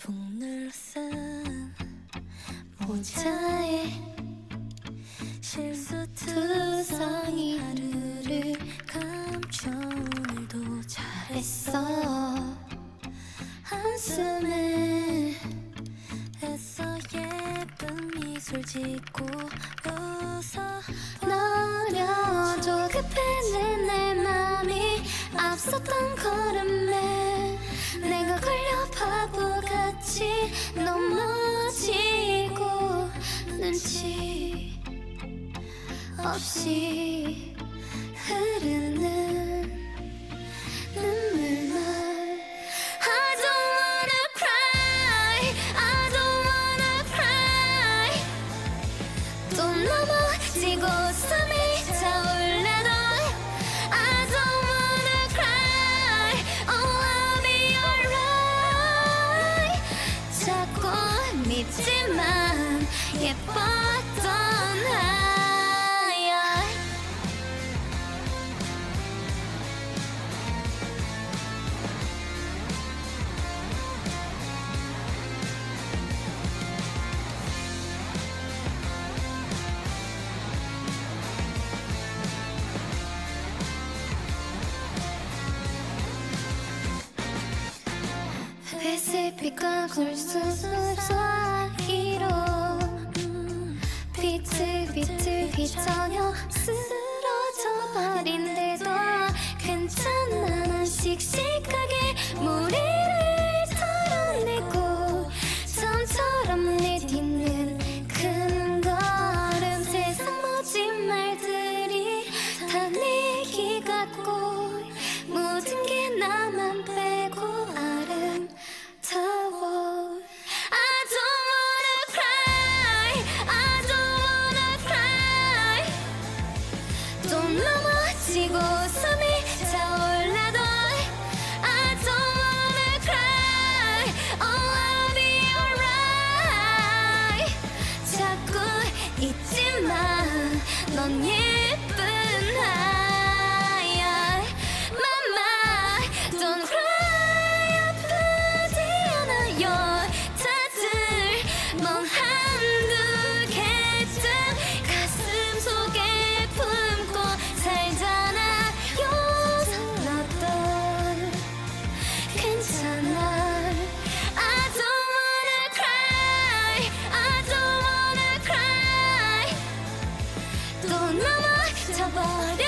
북늘산 모자에 실수 투성이 하루를 감춰 오늘도 잘했어. 한숨에 애써 예쁜 미술 짓고 웃어 너려줘. 급해진 내 맘이 앞섰던 걸 같이 넘어지고 눈치 없이 흐르 예뻤던 나야 회색 빛과 굴수 사이 잊지 마넌 예. 他不。